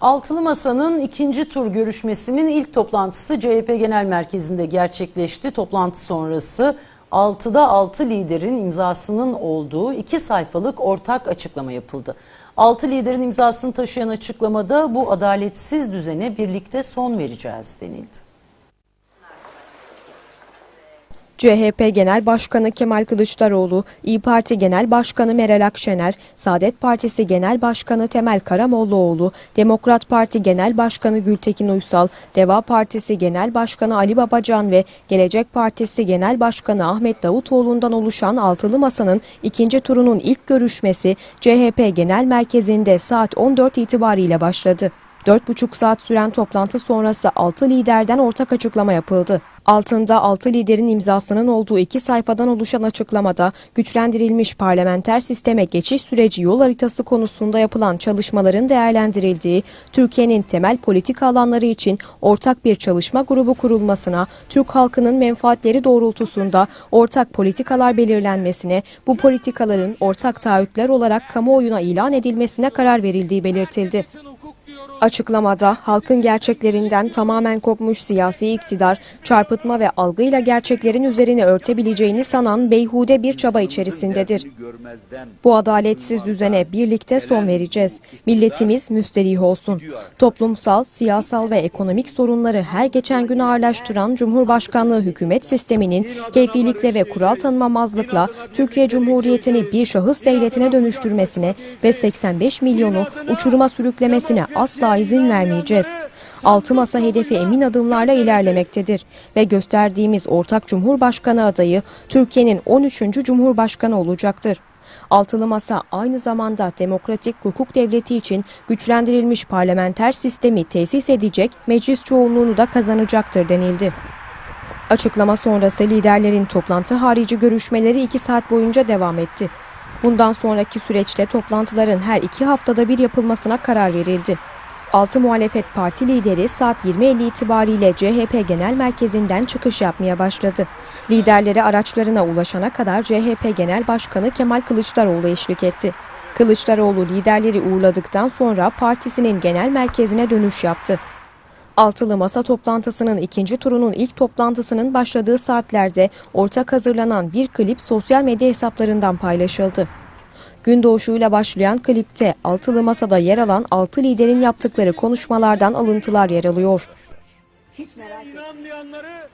Altılı Masa'nın ikinci tur görüşmesinin ilk toplantısı CHP Genel Merkezi'nde gerçekleşti. Toplantı sonrası 6'da 6 liderin imzasının olduğu iki sayfalık ortak açıklama yapıldı. 6 liderin imzasını taşıyan açıklamada bu adaletsiz düzene birlikte son vereceğiz denildi. CHP Genel Başkanı Kemal Kılıçdaroğlu, İyi Parti Genel Başkanı Meral Akşener, Saadet Partisi Genel Başkanı Temel Karamollaoğlu, Demokrat Parti Genel Başkanı Gültekin Uysal, Deva Partisi Genel Başkanı Ali Babacan ve Gelecek Partisi Genel Başkanı Ahmet Davutoğlu'ndan oluşan altılı masanın ikinci turunun ilk görüşmesi CHP Genel Merkezi'nde saat 14 itibariyle başladı. 4,5 saat süren toplantı sonrası 6 liderden ortak açıklama yapıldı. Altında 6 liderin imzasının olduğu iki sayfadan oluşan açıklamada güçlendirilmiş parlamenter sisteme geçiş süreci yol haritası konusunda yapılan çalışmaların değerlendirildiği, Türkiye'nin temel politika alanları için ortak bir çalışma grubu kurulmasına, Türk halkının menfaatleri doğrultusunda ortak politikalar belirlenmesine, bu politikaların ortak taahhütler olarak kamuoyuna ilan edilmesine karar verildiği belirtildi. Açıklamada halkın gerçeklerinden tamamen kopmuş siyasi iktidar, çarpıtma ve algıyla gerçeklerin üzerine örtebileceğini sanan beyhude bir çaba içerisindedir. Bu adaletsiz düzene birlikte son vereceğiz. Milletimiz müsterih olsun. Toplumsal, siyasal ve ekonomik sorunları her geçen gün ağırlaştıran Cumhurbaşkanlığı hükümet sisteminin keyfilikle ve kural tanımamazlıkla Türkiye Cumhuriyeti'ni bir şahıs devletine dönüştürmesine ve 85 milyonu uçuruma sürüklemesine asla izin vermeyeceğiz. Altı masa hedefi emin adımlarla ilerlemektedir ve gösterdiğimiz ortak Cumhurbaşkanı adayı Türkiye'nin 13. Cumhurbaşkanı olacaktır. Altılı Masa aynı zamanda demokratik hukuk devleti için güçlendirilmiş parlamenter sistemi tesis edecek, meclis çoğunluğunu da kazanacaktır denildi. Açıklama sonrası liderlerin toplantı harici görüşmeleri iki saat boyunca devam etti. Bundan sonraki süreçte toplantıların her iki haftada bir yapılmasına karar verildi. Altı muhalefet parti lideri saat 20.50 itibariyle CHP Genel Merkezi'nden çıkış yapmaya başladı. Liderleri araçlarına ulaşana kadar CHP Genel Başkanı Kemal Kılıçdaroğlu eşlik etti. Kılıçdaroğlu liderleri uğurladıktan sonra partisinin genel merkezine dönüş yaptı. Altılı Masa toplantısının ikinci turunun ilk toplantısının başladığı saatlerde ortak hazırlanan bir klip sosyal medya hesaplarından paylaşıldı. Gün doğuşuyla başlayan klipte Altılı Masa'da yer alan 6 liderin yaptıkları konuşmalardan alıntılar yer alıyor. İnanmayanları